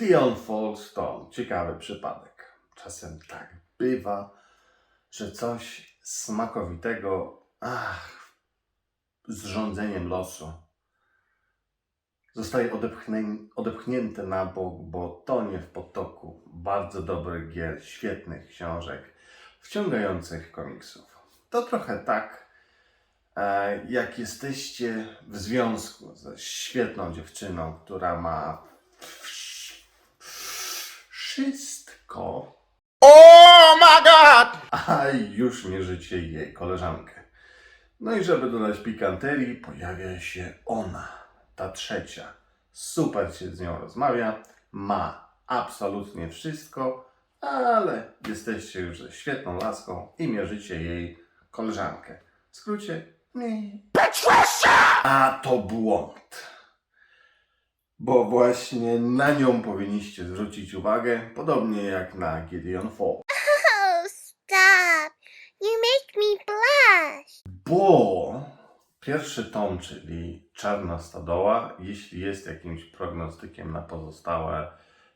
Gideon to ciekawy przypadek. Czasem tak bywa, że coś smakowitego, ach, z rządzeniem losu zostaje odepchnię, odepchnięte na bok, bo tonie w potoku bardzo dobrych gier, świetnych książek, wciągających komiksów. To trochę tak, e, jak jesteście w związku ze świetną dziewczyną, która ma wszystko, Oh my god! a już mierzycie jej koleżankę. No i żeby dodać pikanterii, pojawia się ona, ta trzecia. Super się z nią rozmawia, ma absolutnie wszystko, ale jesteście już ze świetną laską i mierzycie jej koleżankę. W skrócie, nie. A to błąd. Bo właśnie na nią powinniście zwrócić uwagę, podobnie jak na Gideon Fall. Oh, stop. You make me blush. Bo pierwszy tom, czyli Czarna Stodoła, jeśli jest jakimś prognostykiem na pozostałe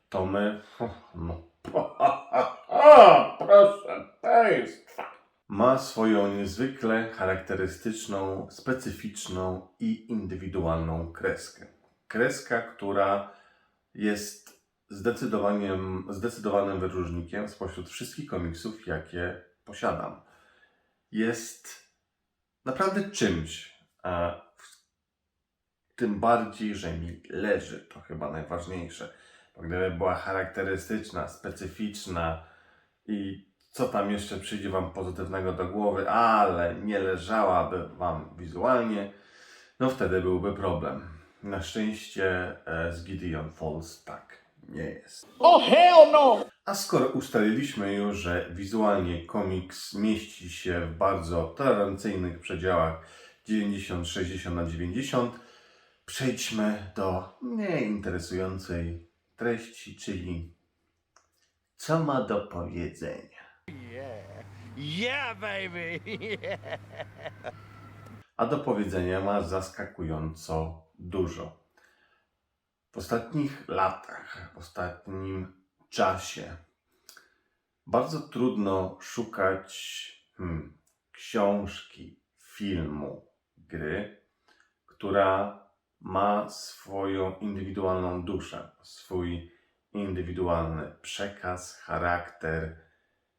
tomy, no proszę Państwa, ma swoją niezwykle charakterystyczną, specyficzną i indywidualną kreskę. Kreska, która jest zdecydowaniem, zdecydowanym wyróżnikiem spośród wszystkich komiksów, jakie posiadam. Jest naprawdę czymś. Tym bardziej, że mi leży, to chyba najważniejsze. Bo gdyby była charakterystyczna, specyficzna i co tam jeszcze przyjdzie Wam pozytywnego do głowy, ale nie leżałaby Wam wizualnie, no wtedy byłby problem. Na szczęście e, z Gideon Falls tak nie jest. Oh hell no! A skoro ustaliliśmy już, że wizualnie komiks mieści się w bardzo tolerancyjnych przedziałach 90-60 na 90, przejdźmy do mniej interesującej treści, czyli co ma do powiedzenia. Yeah, baby! A do powiedzenia ma zaskakująco dużo. W ostatnich latach, w ostatnim czasie bardzo trudno szukać hmm, książki, filmu, gry, która ma swoją indywidualną duszę, swój indywidualny przekaz, charakter,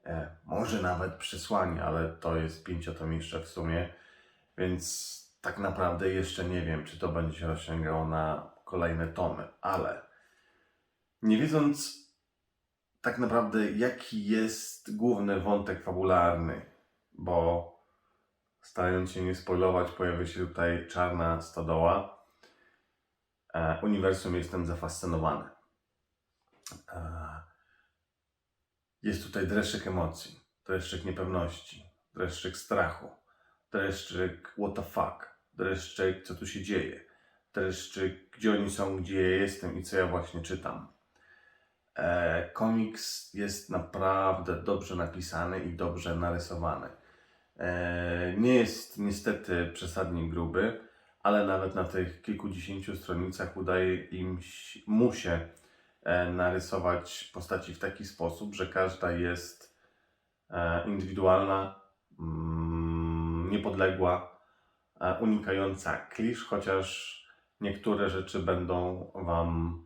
e, może nawet przesłanie, ale to jest pięciotomiszcze w sumie, więc tak naprawdę jeszcze nie wiem, czy to będzie się rozciągało na kolejne tomy, ale nie wiedząc tak naprawdę, jaki jest główny wątek fabularny, bo starając się nie spoilować, pojawia się tutaj czarna stodoła. E, uniwersum jestem zafascynowany. E, jest tutaj dreszczyk emocji, dreszczyk niepewności, dreszczyk strachu, dreszczyk what the fuck, dreszczyk co tu się dzieje, dreszczyk gdzie oni są, gdzie ja jestem i co ja właśnie czytam. E, komiks jest naprawdę dobrze napisany i dobrze narysowany. E, nie jest niestety przesadnie gruby, ale nawet na tych kilkudziesięciu stronicach udaje im, mu się e, narysować postaci w taki sposób, że każda jest e, indywidualna, mm, niepodległa, unikająca klisz, chociaż niektóre rzeczy będą Wam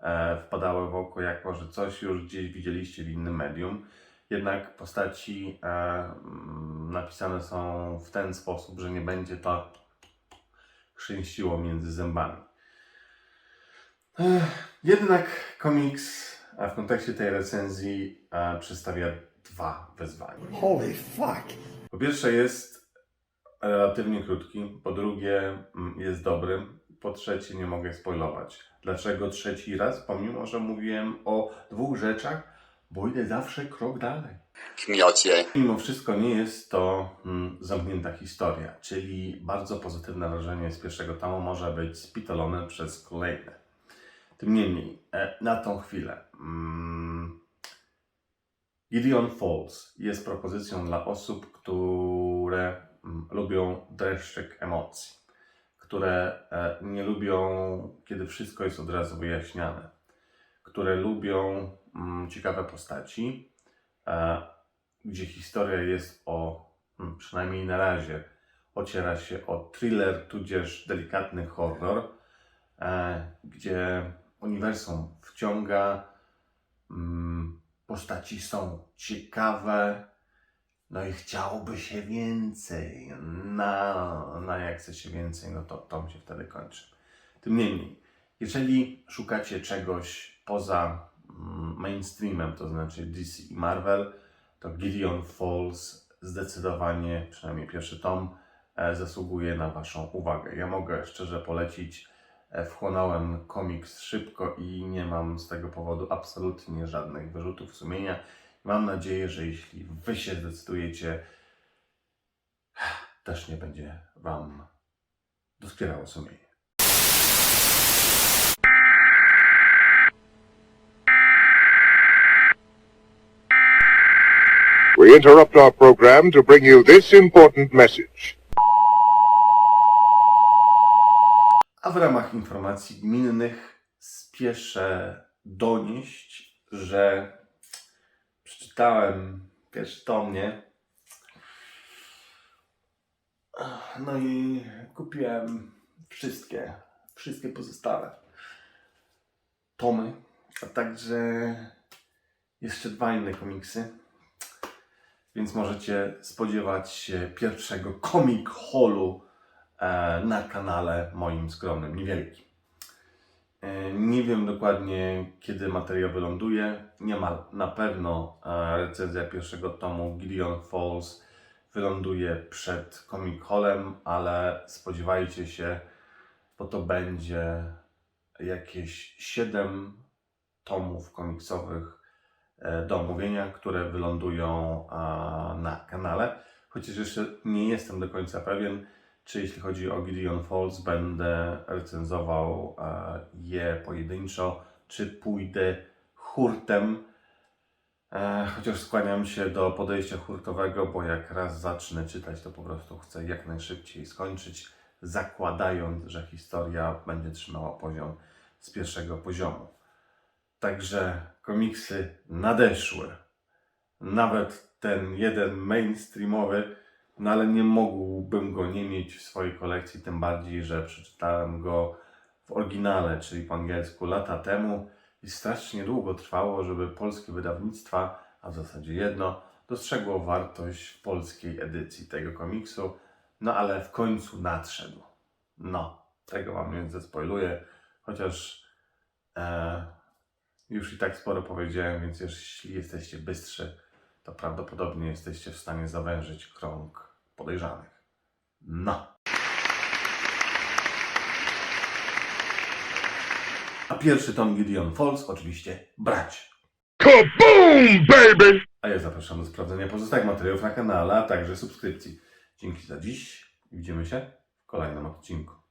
e, wpadały w oko, jako że coś już gdzieś widzieliście w innym medium. Jednak postaci e, mm, napisane są w ten sposób, że nie będzie to chrzęściło między zębami. Jednak komiks w kontekście tej recenzji e, przedstawia dwa wyzwania. Holy fuck! Po pierwsze jest relatywnie krótki, po drugie mm, jest dobrym, po trzecie nie mogę spoilować. Dlaczego trzeci raz? Pomimo, że mówiłem o dwóch rzeczach, bo idę zawsze krok dalej. 了解。Mimo wszystko nie jest to mm, zamknięta historia, czyli bardzo pozytywne wrażenie z pierwszego tomu może być spitolone przez kolejne. Tym niemniej, e, na tą chwilę mm, Gideon Falls jest propozycją dla osób, które lubią dreszczyk emocji, które e, nie lubią, kiedy wszystko jest od razu wyjaśniane. które lubią ciekawe postaci, e, gdzie historia jest o, przynajmniej na razie, ociera się o thriller tudzież delikatny horror, e, gdzie uniwersum wciąga, postaci są ciekawe, no i chciałoby się więcej. Na, na jak chce się więcej, no to to się wtedy kończy. Tym niemniej, jeżeli szukacie czegoś poza mm, mainstreamem, to znaczy DC i Marvel, to Gideon Falls zdecydowanie, przynajmniej pierwszy tom, e, zasługuje na Waszą uwagę. Ja mogę szczerze polecić, e, wchłonąłem komiks szybko i nie mam z tego powodu absolutnie żadnych wyrzutów sumienia. Mam nadzieję, że jeśli Wy się zdecydujecie, też nie będzie Wam doskwierało sumienie. We interrupt our program to bring you this important message. A w ramach informacji gminnych spieszę donieść, że przeczytałem pierwszy tom, nie? No i kupiłem wszystkie, wszystkie pozostałe tomy, a także jeszcze dwa inne komiksy. Więc możecie spodziewać się pierwszego comic hallu e, na kanale moim skromnym, niewielkim. Nie wiem dokładnie, kiedy materiał wyląduje. Nie ma na pewno e, recenzja pierwszego tomu Gideon Falls wyląduje przed Comic Hallem, ale spodziewajcie się, bo to będzie jakieś 7 tomów komiksowych e, do omówienia, które wylądują e, na kanale. Chociaż jeszcze nie jestem do końca pewien, czy jeśli chodzi o Gideon Falls, będę recenzował e, je pojedynczo, czy pójdę hurtem. E, chociaż skłaniam się do podejścia hurtowego, bo jak raz zacznę czytać, to po prostu chcę jak najszybciej skończyć, zakładając, że historia będzie trzymała poziom z pierwszego poziomu. Także komiksy nadeszły. Nawet ten jeden mainstreamowy, no ale nie mógłbym go nie mieć w swojej kolekcji, tym bardziej, że przeczytałem go w oryginale, czyli po angielsku lata temu i strasznie długo trwało, żeby polskie wydawnictwa, a w zasadzie jedno, dostrzegło wartość polskiej edycji tego komiksu, no ale w końcu nadszedł. No, tego wam nie zespoiluję, chociaż e, już i tak sporo powiedziałem, więc jeśli jesteście bystrzy, to prawdopodobnie jesteście w stanie zawężyć krąg podejrzanych. No. A pierwszy tom Gideon Falls oczywiście brać. Kaboom, baby! A ja zapraszam do sprawdzenia pozostałych materiałów na kanale, a także subskrypcji. Dzięki za dziś i widzimy się w kolejnym odcinku.